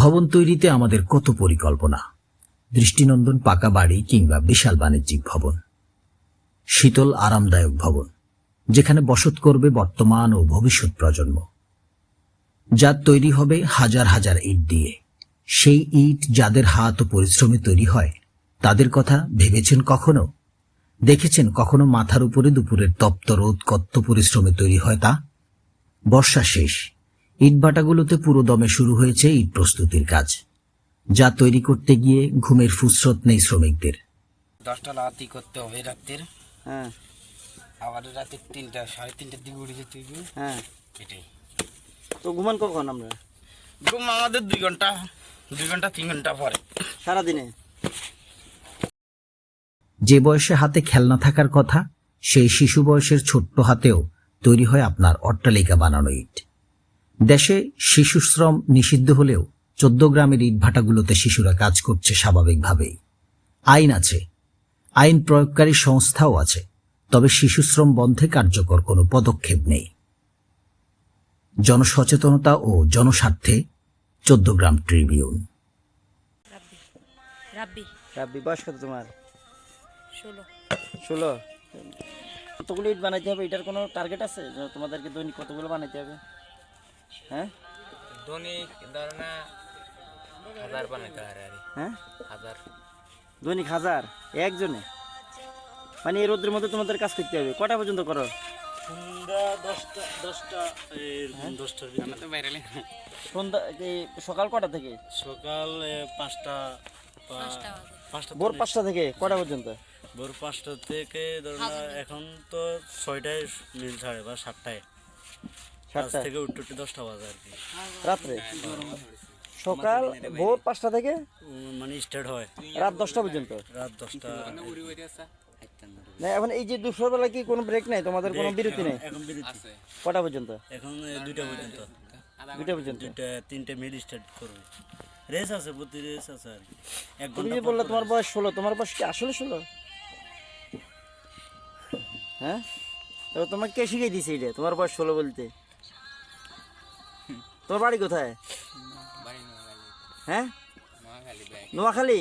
ভবন তৈরিতে আমাদের কত পরিকল্পনা? দৃষ্টিনন্দন পাকা বাড়ি কিংবা বিশাল বাণিজ্যিক ভবন। শীতল, আরামদায়ক ভবন, যেখানে বসত করবে বর্তমান ও ভবিষ্যৎ প্রজন্ম। যা তৈরি হবে হাজার হাজার ইট দিয়ে। সেই ইট যাদের হাত ও পরিশ্রমে তৈরি হয়, তাদের কথা ভেবেছেন কখনো? দেখেছেন কখনো মাথার উপরে দুপুরের তপ্ত রোদ কত্ত পরিশ্রমে তৈরি হয় তা? বর্ষা শেষ ইটভাটাগুলোতে পুরো দমে শুরু হয়েছে ইট প্রস্তুতির কাজ যা তৈরি করতে গিয়ে ঘুমের ফুসরত নেই শ্রমিকদের। দশটা রাতি করতে হবে রাত্রের। হ্যাঁ। আবার রাতে তিনটা সাড়ে তিনটার দিকে উঠে যেতে হ্যাঁ। এটাই। তো ঘুমান কখন আমরা? ঘুম আমাদের দুই ঘণ্টা দুই ঘণ্টা তিন ঘণ্টা পরে। সারাদিনে? যে বয়সে হাতে খেলনা থাকার কথা সেই শিশু বয়সের ছোট্ট হাতেও তৈরি হয় আপনার অট্টালিকা বানানো ইট। দেশে শিশু শ্রম নিষিদ্ধ হলেও চোদ্দ গ্রামের ইটভাটাগুলোতে শিশুরা কাজ করছে স্বাভাবিকভাবেই। আইন আছে। আইন প্রয়োগকারী সংস্থাও আছে। তবে শিশু শ্রম বন্ধে কার্যকর কোনো পদক্ষেপ নেই। জনসচেতনতা ও জনস্বার্থে চোদ্দ গ্রাম ট্রিবিউন। রাব্বি। রাব্বি রাব্বি বয়স কত তোমার? ষোলো। ষোলো। কতগুলো ইট বানাইতে হবে? এটার কোনো টার্গেট আছে? তোমাদেরকে দৈনিক কতগুলো বানাইতে হবে? হ্যাঁ? দৈনিক ধরো না হাজার বানাইতে পারে আর। হ্যাঁ? হাজার। দৈনিক হাজার একজনে? মানে এই রোদ্রের মধ্যে তোমাদের কাজ করতে হবে। কটা পর্যন্ত করো? সকাল কটা থেকে? সকাল পাঁচটা পাঁচটা ভোর পাঁচটা থেকে কটা পর্যন্ত? ভোর পাঁচটা থেকে ধরুন না, এখন তো ছয়টায় মিল ছাড়ে বা সাতটায়। সাতটা থেকে উঠতে উঠতে দশটা বাজে আর কি। রাত্রে? সকাল ভোর পাঁচটা থেকে? মানে স্টার্ট হয়। রাত দশটা পর্যন্ত? রাত দশটা। না এখন এই যে দুপুর বেলা কি কোনো ব্রেক নাই? তোমাদের কোনো বিরতি নেই? এখন বিরতি। কটা পর্যন্ত? এখন দুইটা পর্যন্ত। দুইটা পর্যন্ত? দুইটা তিনটে মিল স্টার্ট করবে। রেস আছে প্রতি রেস আছে আর এক ঘণ্টা বললে তোমার বয়স ষোলো তোমার বয়স কি আসলে ষোলো? হ্যাঁ? তো তোমাকে কে শিখিয়ে দিছে এটা তোমার বয়স ষোলো বলতে? তোমার বাড়ি কোথায়? হ্যাঁ? নোয়াখালী?